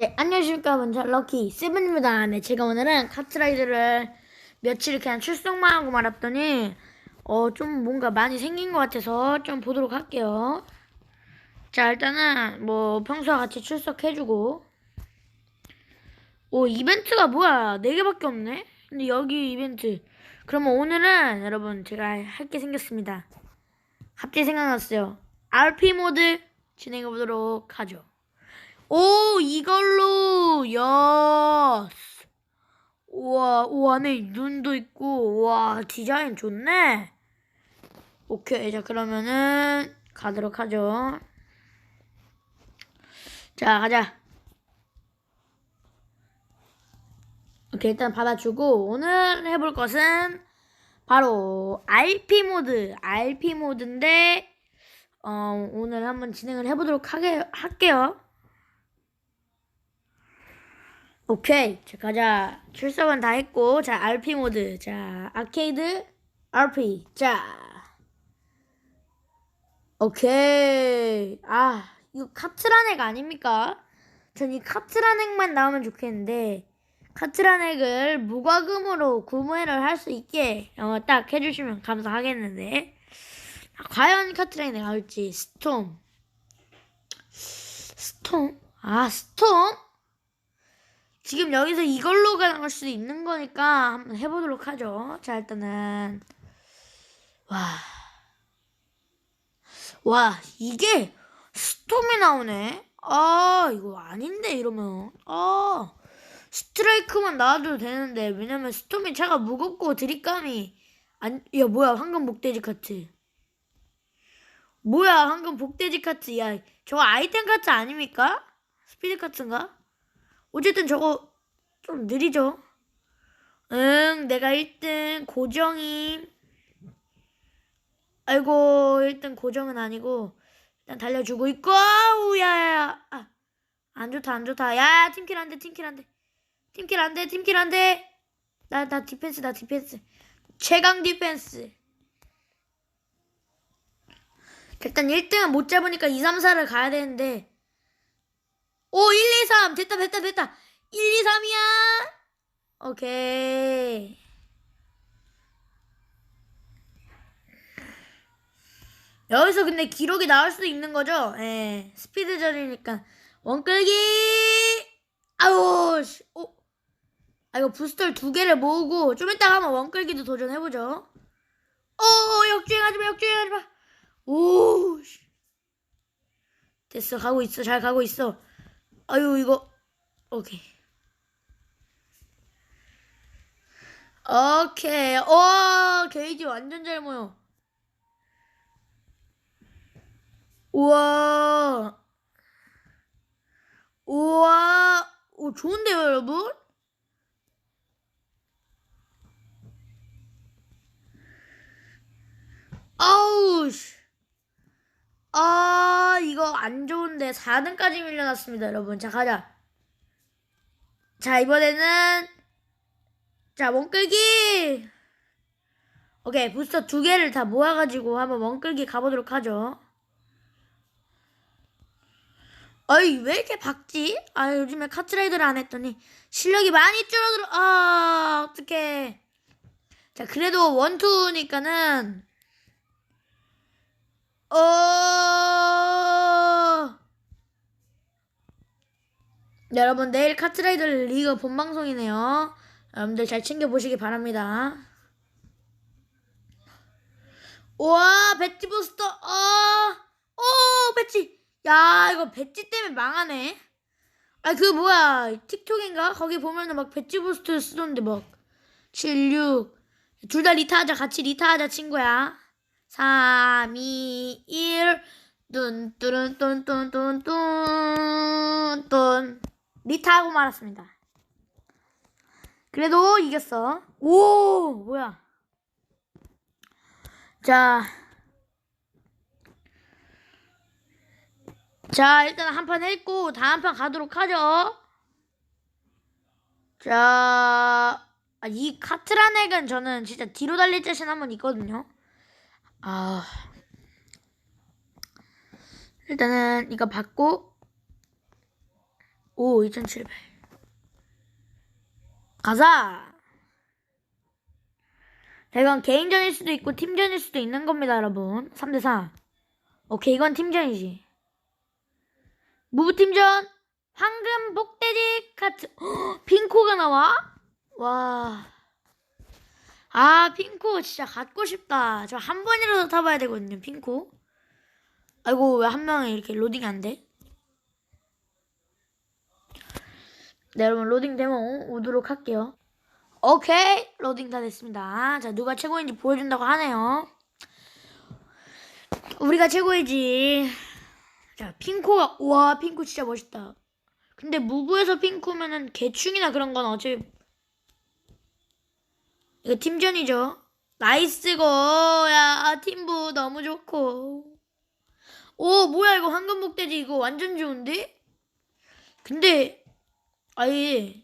네, 안녕하십니까 먼저 럭키 세븐입니다. 네, 제가 오늘은 카트라이드를 며칠 그냥 출석만 하고 말았더니 어 좀 뭔가 많이 생긴 것 같아서 좀 보도록 할게요. 자 일단은 뭐 평소와 같이 출석해주고 오 이벤트가 뭐야 네 개밖에 없네. 근데 여기 이벤트 그러면 오늘은 여러분 제가 할 게 생겼습니다. 갑자기 생각났어요. RP 모드 진행해 보도록 하죠. 오 이걸로. 야 우와 우 안에 눈도 있고. 와 디자인 좋네. 오케이 자 그러면은 가도록 하죠. 자 가자. 오케이 일단 받아주고 오늘 해볼 것은 바로 RP 모드 RP 모드인데 어 오늘 한번 진행을 해보도록 하게 할게요 오케이. 자, 가자. 출석은 다 했고, 자, RP 모드. 자, 아케이드, RP. 자. 오케이. 아, 이거 카트라넥 아닙니까? 전 이 카트라넥만 나오면 좋겠는데, 카트라넥을 무과금으로 구매를 할 수 있게, 어, 딱 해주시면 감사하겠는데. 아, 과연 카트라넥 나올지, 스톰. 스톰? 아, 스톰? 지금 여기서 이걸로가 나올 수도 있는 거니까 한번 해보도록 하죠. 자, 일단은. 와. 와, 이게 스톰이 나오네? 아, 이거 아닌데, 이러면. 아, 스트라이크만 나와도 되는데. 왜냐면 스톰이 차가 무겁고 드립감이. 안, 야, 뭐야, 황금 복돼지 카트. 뭐야, 황금 복돼지 카트. 야, 저거 아이템 카트 아닙니까? 스피드 카트인가? 어쨌든 저거 좀 느리죠? 응, 내가 1등 고정임. 아이고, 1등 고정은 아니고 일단 달려주고 있고, 아우, 야야야. 아, 안 좋다, 안 좋다. 야, 팀킬 안 돼, 팀킬 안 돼. 팀킬 안 돼, 팀킬 안 돼. 나, 나 디펜스, 나 디펜스. 최강 디펜스. 일단 1등은 못 잡으니까 2, 3, 4를 가야 되는데 오, 1, 2, 3. 됐다, 됐다, 됐다. 1, 2, 3이야. 오케이. 여기서 근데 기록이 나올 수도 있는 거죠? 예. 스피드전이니까. 원끌기! 아우, 씨. 오. 아, 이거 부스터를 두 개를 모으고, 좀 이따가 한번 원끌기도 도전해보죠. 오, 역주행하지 마, 역주행하지 마. 오, 씨. 됐어, 가고 있어, 잘 가고 있어. 아유 이거. 오케이. 오케이. 오 게이지 완전 잘 모여. 우와. 우와. 오 좋은데요 여러분? 아우 씨 아, 이거 안 좋은데 4등까지 밀려났습니다, 여러분. 자, 가자. 자, 이번에는 자, 원끌기. 오케이, 부스터 두 개를 다 모아가지고 한번 원끌기 가보도록 하죠. 아이, 왜 이렇게 박지? 아, 요즘에 카트라이더를 안 했더니 실력이 많이 줄어들어. 아, 어떡해. 자, 그래도 원투니까는 어. 네, 여러분 내일 카트라이더 리그 본방송이네요. 여러분들 잘 챙겨보시기 바랍니다. 우와 배지 부스터 어, 오 배지 야 이거 배지 때문에 망하네. 아 그 뭐야 틱톡인가 거기 보면은 막 배지 부스터 쓰던데 막 7, 6 둘 다 리타하자 같이 리타하자 친구야. 3, 2, 1, 뚠, 뚜른, 뚠, 뚠, 뚠, 뚠, 뚠. 리타하고 말았습니다. 그래도 이겼어. 오, 뭐야. 자. 자, 일단 한 판 했고, 다음 판 가도록 하죠. 자, 아, 이 카트라넥은 저는 진짜 뒤로 달릴 자신 한 번 있거든요. 아 일단은 이거 받고 오, 2700. 가자! 자, 이건 개인전일 수도 있고 팀전일 수도 있는 겁니다, 여러분. 3대4. 오케이, 이건 팀전이지. 무브팀전! 황금 복돼지 카트. 헉, 핑코가 나와? 와. 아, 핑코 진짜 갖고 싶다. 저 한 번이라도 타봐야 되거든요, 핑코. 아이고, 왜 한 명이 이렇게 로딩이 안 돼? 네, 여러분, 로딩 데모 오도록 할게요. 오케이, 로딩 다 됐습니다. 자, 누가 최고인지 보여준다고 하네요. 우리가 최고이지. 자, 핑코가, 우와, 핑코 진짜 멋있다. 근데 무브에서 핑코면은 개충이나 그런 건 어차피 이거 팀전이죠. 나이스고, 야, 팀부 너무 좋고. 오, 뭐야, 이거 황금복돼지 이거 완전 좋은데? 근데, 아예,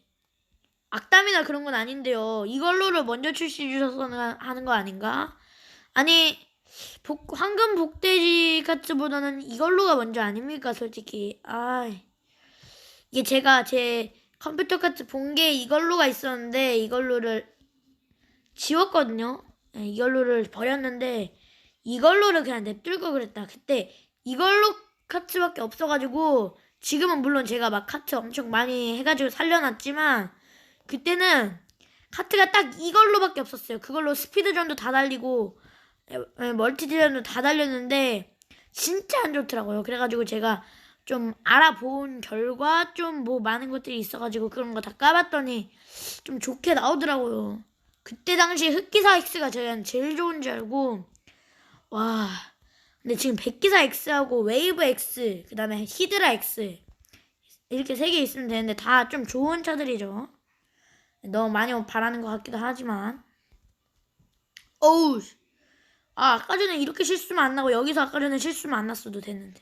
악담이나 그런 건 아닌데요. 이걸로를 먼저 출시 주셔서 하는 거 아닌가? 아니, 복, 황금 복돼지 카츠보다는 이걸로가 먼저 아닙니까, 솔직히. 아 이게 제가 제 컴퓨터 카츠 본 게 이걸로가 있었는데, 이걸로를 지웠거든요. 네, 이걸로를 버렸는데, 이걸로를 그냥 냅둘 걸 그랬다. 그때 이걸로 카츠밖에 없어가지고, 지금은 물론 제가 막 카트 엄청 많이 해가지고 살려놨지만, 그때는 카트가 딱 이걸로밖에 없었어요. 그걸로 스피드전도 다 달리고 에, 멀티디전도 다 달렸는데 진짜 안 좋더라고요. 그래가지고 제가 좀 알아본 결과 좀 뭐 많은 것들이 있어가지고 그런 거 다 까봤더니 좀 좋게 나오더라고요. 그때 당시 흑기사 X가 저희한테 제일 좋은 줄 알고 와 근데 지금 백기사 X하고 웨이브 X 그 다음에 히드라 X 이렇게 세 개 있으면 되는데 다 좀 좋은 차들이죠. 너무 많이 바라는 것 같기도 하지만. 어우 아 아까 전에 이렇게 실수만 안 나고 여기서 아까 전에 실수만 안 났어도 됐는데.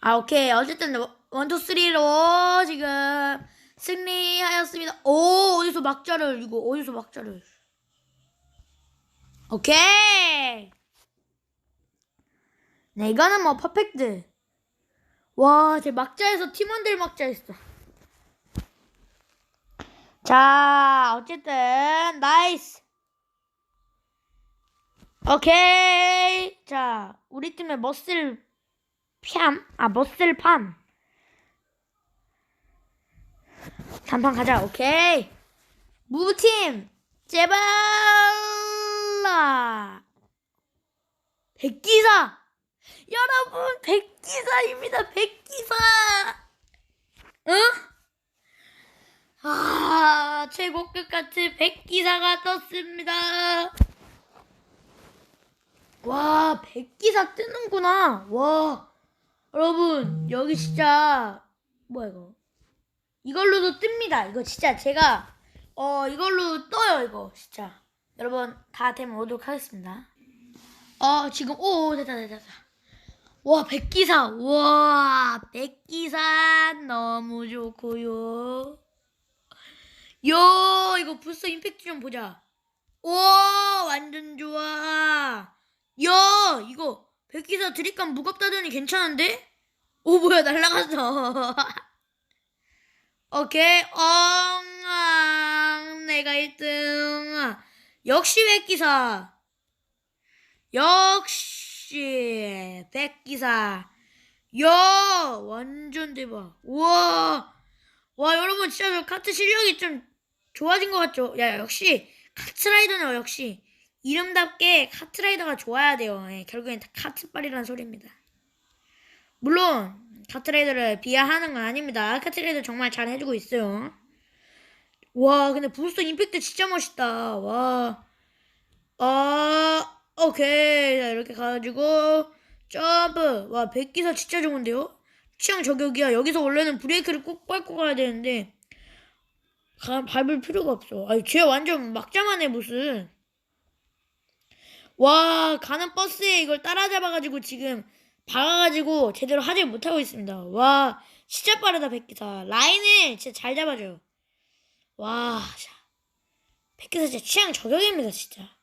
아 오케이. 어쨌든 원투 쓰리로 지금 승리하였습니다. 오 어디서 막자를 이거? 어디서 막자를? 오케이! 네 이거는 뭐 퍼펙트. 와 제 막자에서 팀원들 막자 했어. 자, 어쨌든 나이스. 오케이. 자, 우리 팀의 머슬 팜, 아 머슬 팜. 단판 가자. 오케이. 무브 팀 제발. 백기사. 여러분, 백기사입니다. 백기사. 응? 아, 최고급 같은 백기사가 떴습니다. 와, 백기사 뜨는구나. 와, 여러분, 여기 진짜, 뭐야, 이거. 이걸로도 뜹니다. 이거 진짜 제가, 어, 이걸로 떠요, 이거. 진짜. 여러분, 다 되면 오도록 하겠습니다. 어, 지금, 오, 됐다, 됐다, 됐다. 와, 백기사. 와, 백기사 너무 좋고요. 요 이거 부스 임팩트 좀 보자. 와 완전 좋아. 야 이거 백기사 드립감 무겁다더니 괜찮은데? 오 뭐야 날라갔어. 오케이 엉앙 내가 1등. 역시 백기사. 역시 백기사. 야 완전 대박. 우와. 와 여러분 진짜 저 카트 실력이 좀 좋아진 것 같죠? 야 역시 카트라이더는 역시 이름답게 카트라이더가 좋아야 돼요. 예, 결국엔 다 카트빨이라는 소리입니다. 물론 카트라이더를 비하하는 건 아닙니다. 카트라이더 정말 잘 해주고 있어요. 와 근데 부스터 임팩트 진짜 멋있다. 와. 아 오케이 자 이렇게 가가지고 점프 와 백기사 진짜 좋은데요? 취향 저격이야. 여기서 원래는 브레이크를 꼭 밟고 가야 되는데 가, 밟을 필요가 없어. 아니, 쟤 완전 막자만 해, 무슨. 와, 가는 버스에 이걸 따라잡아가지고 지금 박아가지고 제대로 하지 못하고 있습니다. 와, 진짜 빠르다, 백기사. 라인을 진짜 잘 잡아줘요. 와, 자. 백기사 진짜 취향 저격입니다, 진짜.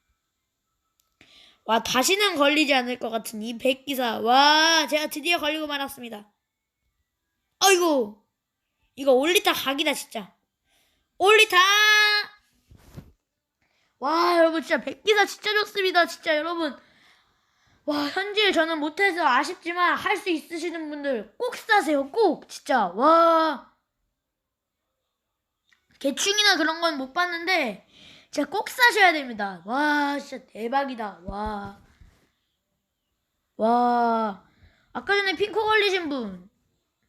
와, 다시는 걸리지 않을 것 같은 이 백기사. 와, 제가 드디어 걸리고 말았습니다. 아이고 이거 올리타 각이다 진짜 올리타 와 여러분 진짜 백기사 진짜 좋습니다 진짜 여러분 와 현질 저는 못해서 아쉽지만 할 수 있으시는 분들 꼭 사세요 꼭. 진짜 와. 개충이나 그런 건 못 봤는데 진짜 꼭 사셔야 됩니다. 와 진짜 대박이다. 와. 와. 아까 전에 핑크 걸리신 분.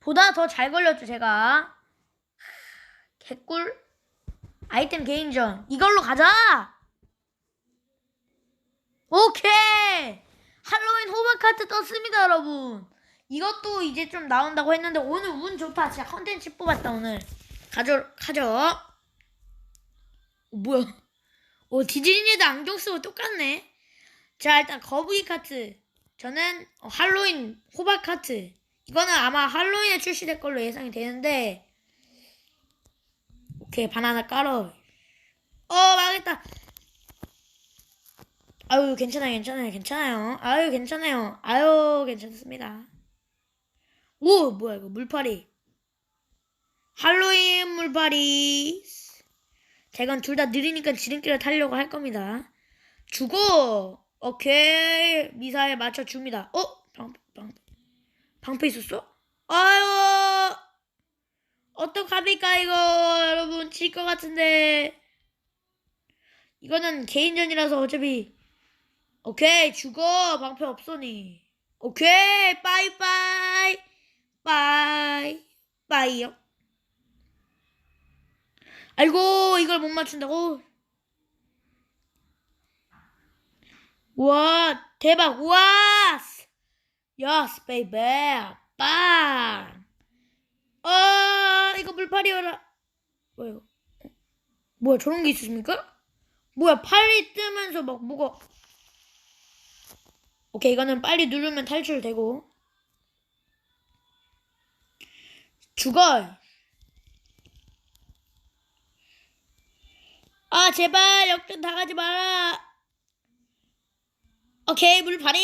보다 더 잘 걸렸죠 제가. 개꿀. 아이템 개인전. 이걸로 가자! 오케이 할로윈 호박 카트 떴습니다 여러분. 이것도 이제 좀 나온다고 했는데 오늘 운 좋다. 진짜 컨텐츠 뽑았다 오늘. 가져 가져. 어, 뭐야? 오 디즈니도 안경 쓰고 똑같네. 자 일단 거북이 카트. 저는 어, 할로윈 호박 카트. 이거는 아마 할로윈에 출시될 걸로 예상이 되는데. 오케이 바나나 깔어 어 망했다 아유 괜찮아요 괜찮아요 괜찮아요. 아유 괜찮아요. 아유 괜찮습니다. 오 뭐야 이거 물파리. 할로윈 물파리. 제가 둘 다 느리니까 지름길을 타려고 할 겁니다. 죽어 오케이. 미사일 맞춰줍니다. 어? 방, 방, 방패 있었어? 아유! 어떡합니까 이거? 여러분 질 것 같은데. 이거는 개인전이라서 어차피 오케이 죽어 방패 없으니 오케이 빠이빠이 빠이 빠이요 아이고 이걸 못 맞춘다고 와 대박 와 야스 베이베 빵 아, 이거 물파리여라. 뭐야? 어? 뭐야, 저런 게 있으십니까? 뭐야, 팔이 뜨면서 막 뭐가. 오케이, 이거는 빨리 누르면 탈출되고. 죽어! 아, 제발, 역전 당하지 마라! 오케이, 물파리!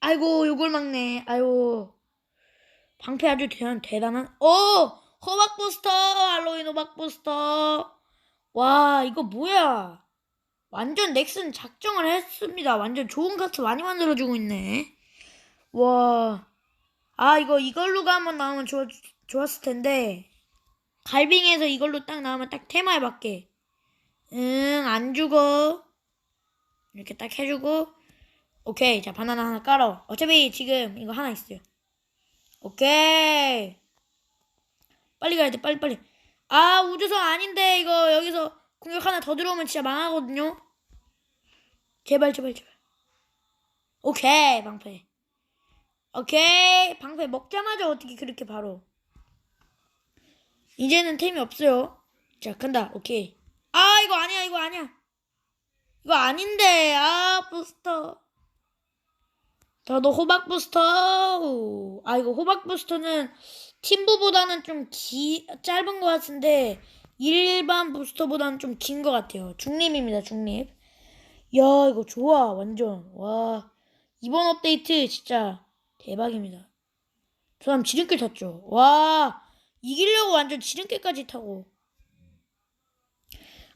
아이고, 요걸 막네. 아이고. 방패 아주 대단, 대단한. 오! 호박 부스터! 할로윈 호박 부스터! 와, 이거 뭐야? 완전 넥슨 작정을 했습니다. 완전 좋은 카트 많이 만들어주고 있네. 와. 아, 이거 이걸로가 한번 나오면 좋, 좋았을 텐데. 갈빙에서 이걸로 딱 나오면 딱 테마에 맞게. 응, 안 죽어. 이렇게 딱 해주고. 오케이. 자, 바나나 하나 깔아. 어차피 지금 이거 하나 있어요. 오케이. 빨리 가야 돼, 빨리, 빨리. 아, 우주선 아닌데, 이거, 여기서 공격 하나 더 들어오면 진짜 망하거든요? 제발, 제발, 제발. 오케이, 방패. 오케이, 방패 먹자마자 어떻게 그렇게 바로. 이제는 템이 없어요. 자, 간다, 오케이. 아, 이거 아니야, 이거 아니야. 이거 아닌데, 아, 부스터. 저도 호박 부스터. 아 이거 호박 부스터는 팀부보다는 좀 기, 짧은 것 같은데 일반 부스터보다는 좀 긴 것 같아요. 중립입니다. 중립. 야 이거 좋아 완전 와 이번 업데이트 진짜 대박입니다. 저 사람 지름길 탔죠. 와 이기려고 완전 지름길까지 타고.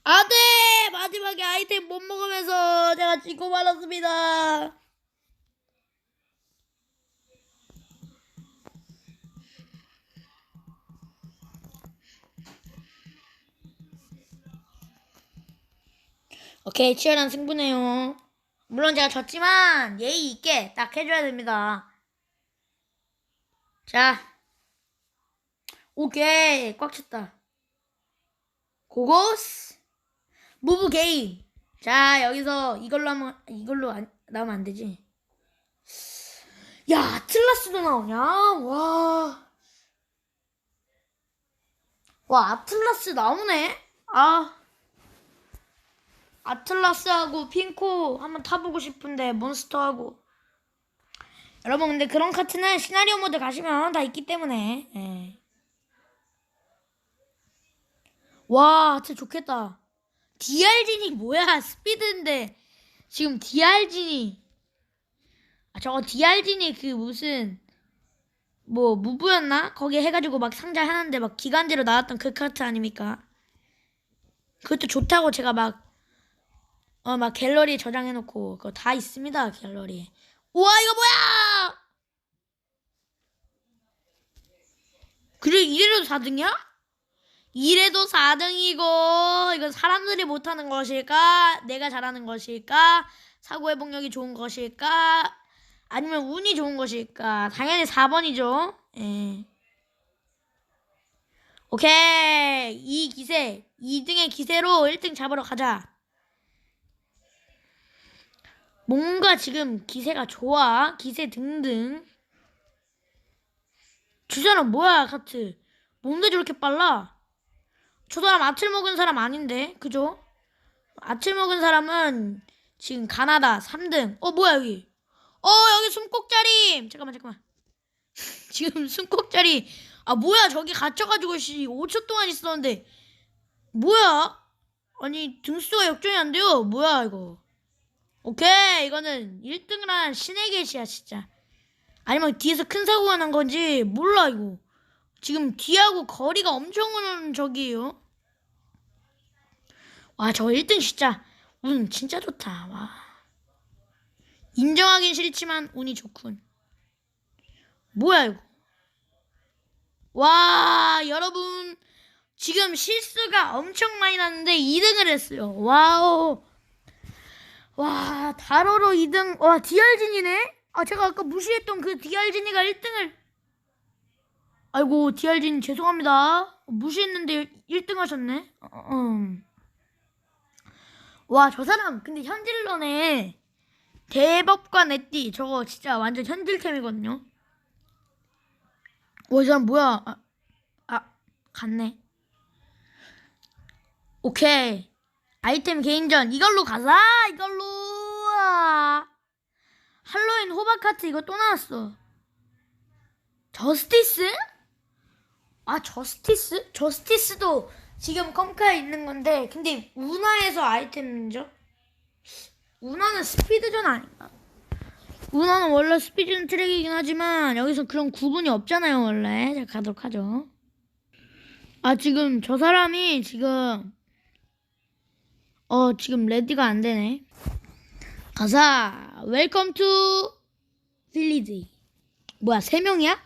아 네 마지막에 아이템 못 먹으면서 제가 지고 말았습니다. 오케이, 치열한 승부네요. 물론 제가 졌지만 예의 있게 딱 해줘야 됩니다. 자, 오케이, 꽉 찼다. 고고스 무브 게임. 자, 여기서 이걸로 하면 이걸로 안, 나오면 안 되지. 야, 아틀라스도 나오냐? 와. 와, 아틀라스 나오네? 아. 아틀라스하고 핑코 한번 타보고 싶은데 몬스터하고 여러분 근데 그런 카트는 시나리오 모드 가시면 다 있기 때문에 예. 와 진짜 좋겠다 DR진이 뭐야 스피드인데 지금 DR진이 아 저거 DR진이 그 무슨 뭐 무부였나? 거기 해가지고 막 상자 하는데 막 기간제로 나왔던 그 카트 아닙니까? 그것도 좋다고 제가 막 어 막 갤러리에 저장해놓고 그거 다 있습니다 갤러리에. 우와 이거 뭐야? 그래 이래도 4등이야? 이래도 4등이고 이건 사람들이 못하는 것일까? 내가 잘하는 것일까? 사고 회복력이 좋은 것일까? 아니면 운이 좋은 것일까? 당연히 4번이죠. 예. 오케이. 이 기세. 2등의 기세로 1등 잡으러 가자. 뭔가 지금 기세가 좋아. 기세 등등. 주사는 뭐야, 카트. 뭔데 저렇게 빨라? 저 사람 아칠 먹은 사람 아닌데, 그죠? 아칠 먹은 사람은 지금 가나다 3등. 어, 뭐야, 여기? 어, 여기 숨꼭자리! 잠깐만, 잠깐만. 지금 숨꼭자리. 아, 뭐야, 저기 갇혀가지고, 씨, 5초 동안 있었는데. 뭐야? 아니, 등수가 역전이 안 돼요. 뭐야, 이거. 오케이, 이거는 1등을 한 신의 계시야, 진짜. 아니면 뒤에서 큰 사고가 난 건지, 몰라, 이거. 지금 뒤하고 거리가 엄청 오는 저기예요. 와, 저 1등 진짜 운 진짜 좋다. 와. 인정하긴 싫지만 운이 좋군. 뭐야 이거? 와, 여러분 지금 실수가 엄청 많이 났는데 2등을 했어요. 와우. 와, 다로로 2등. 와, 디알진이네? 아, 제가 아까 무시했던 그 디알진이가 1등을 아이고 디알진 죄송합니다. 무시했는데 1등 하셨네. 어, 음. 와저 사람 근데 현질러네. 대법관 에띠 저거 진짜 완전 현질템이거든요. 와이 사람 뭐야? 아, 아 갔네. 오케이 아이템 개인전 이걸로 가자 이걸로 아. 할로윈 호박 카트 이거 또 나왔어. 저스티스? 아 저스티스? 저스티스도 지금 컴카에 있는 건데 근데 운하에서 아이템이죠? 운하는 스피드전 아닌가? 운하는 원래 스피드전 트랙이긴 하지만 여기서 그런 구분이 없잖아요 원래 자 가도록 하죠 아 지금 저 사람이 지금 어 지금 레디가 안 되네 가자 웰컴 투 빌리지 뭐야 세 명이야?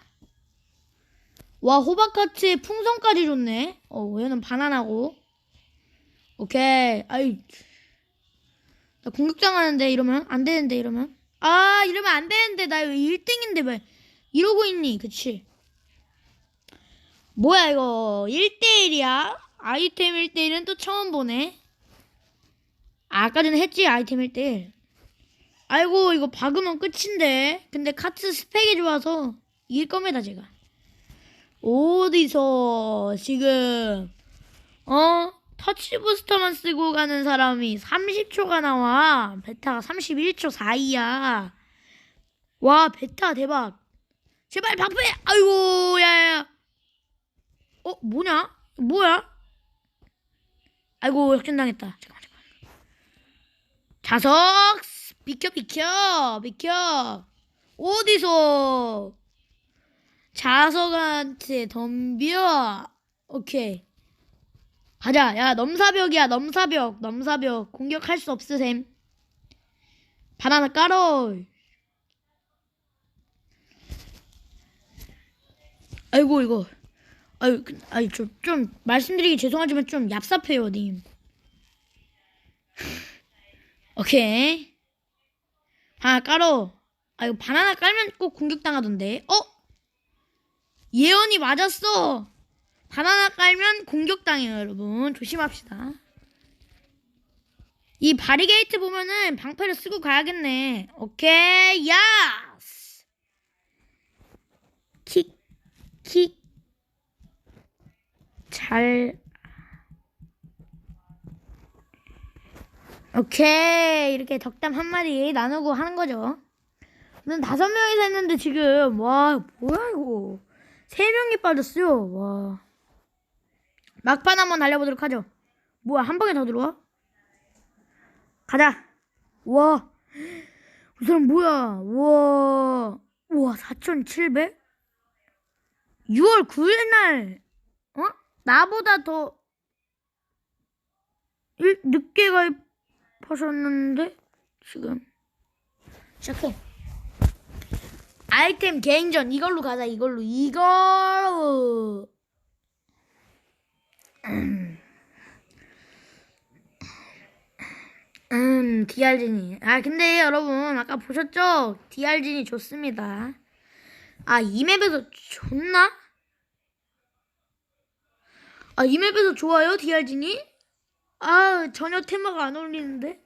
와 호박카트에 풍선까지 줬네. 어 얘는 바나나고. 오케이. 아이 나 공격당하는데 이러면 안 되는데 이러면 아 이러면 안 되는데 나왜 1등인데 왜 이러고 있니? 그치? 뭐야 이거 1대1이야? 아이템 1대1은 또 처음 보네. 아까 전에 했지 아이템 1대1. 아이고 이거 박으면 끝인데. 근데 카트 스펙이 좋아서 이길 겁니다 제가. 어디서 지금 어? 터치 부스터만 쓰고 가는 사람이 30초가 나와. 베타가 31초 4이야. 와 베타 대박. 제발 방패! 아이고 야야 어 뭐냐? 뭐야? 아이고 역전당했다. 잠깐만 자석 비켜 비켜 비켜 어디서 자석한테 덤벼. 오케이. 가자. 야, 넘사벽이야. 넘사벽. 넘사벽. 공격할 수 없으셈. 바나나 깔어. 아이고 이거. 아유, 그, 아유 저좀 말씀드리기 죄송하지만 좀 얍삽해요, 님. 오케이. 바나나 깔어. 아 이거 바나나 깔면 꼭 공격당하던데. 어? 예언이 맞았어. 바나나 깔면 공격당해요, 여러분. 조심합시다. 이 바리게이트 보면은 방패를 쓰고 가야겠네. 오케이, 야스! 킥, 킥. 잘. 오케이. 이렇게 덕담 한마디 나누고 하는 거죠. 는 다섯 명이서 했는데 지금, 와, 뭐야, 이거. 세 명이 빠졌어요. 와. 막판 한번 달려보도록 하죠. 뭐야, 한 방에 더 들어와? 가자. 와. 이 사람 뭐야? 와. 우와, 4,700? 6월 9일 날, 어? 나보다 더, 일, 늦게 가입 하셨는데? 지금. 시작해. 아이템 개인전, 이걸로 가자, 이걸로. 이걸로. 음. 음, DR진이. 아, 근데 여러분, 아까 보셨죠? DR진이 좋습니다. 아, 이 맵에서 좋나? 아, 이 맵에서 좋아요, DR진이? 아, 전혀 테마가 안 어울리는데?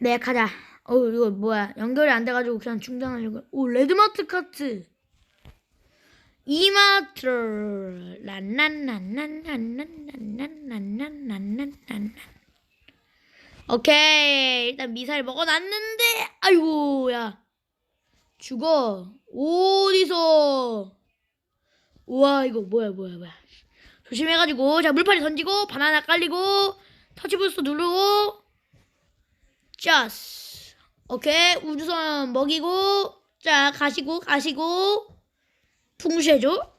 네, 가자. 어, 이거 뭐야. 연결이 안 돼가지고 그냥 중단하려고. 오, 레드마트 카트. 이마트. 란란란란란란란란란란란. 오케이. 일단 미사일 먹어놨는데, 아이고, 야. 죽어. 어디서? 우와, 이거 뭐야, 뭐야, 뭐야. 조심해가지고, 자, 물파리 던지고, 바나나 깔리고, 터치부스 누르고, 짜스. 오케이, 우주선 먹이고, 자, 가시고, 가시고, 풍쉐죠?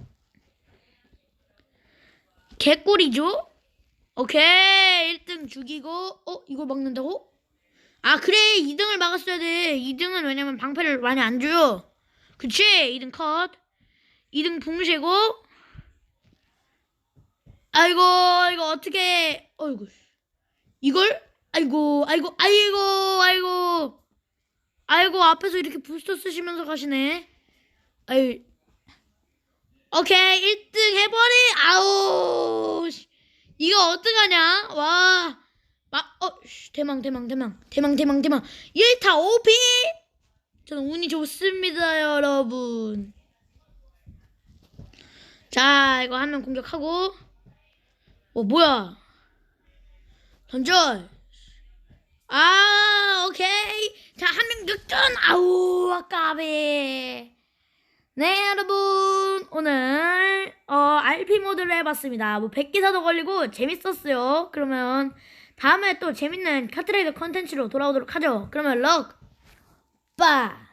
개꿀이죠? 오케이, 1등 죽이고, 어, 이걸 막는다고? 아, 그래, 2등을 막았어야 돼. 2등은 왜냐면 방패를 많이 안 줘요. 그치? 2등 컷. 2등 풍쉐고, 아이고, 이거 어떻게, 어이구. 이걸? 아이고, 아이고, 아이고, 아이고. 아이고, 앞에서 이렇게 부스터 쓰시면서 가시네. 아이. 오케이, 1등 해버리, 아우. 씨. 이거 어떡하냐? 와. 막, 어, 씨, 대망, 대망, 대망. 대망, 대망, 대망. 1타 5피? 저는 운이 좋습니다, 여러분. 자, 이거 한 명 공격하고. 어, 뭐야? 던져. 아, 오케이. 자, 한명 역전. 아우, 아까비. 네, 여러분. 오늘, 어, RP 모드를 해봤습니다. 뭐, 100기사도 걸리고 재밌었어요. 그러면, 다음에 또 재밌는 카트라이더 컨텐츠로 돌아오도록 하죠. 그러면, 럭, 빠.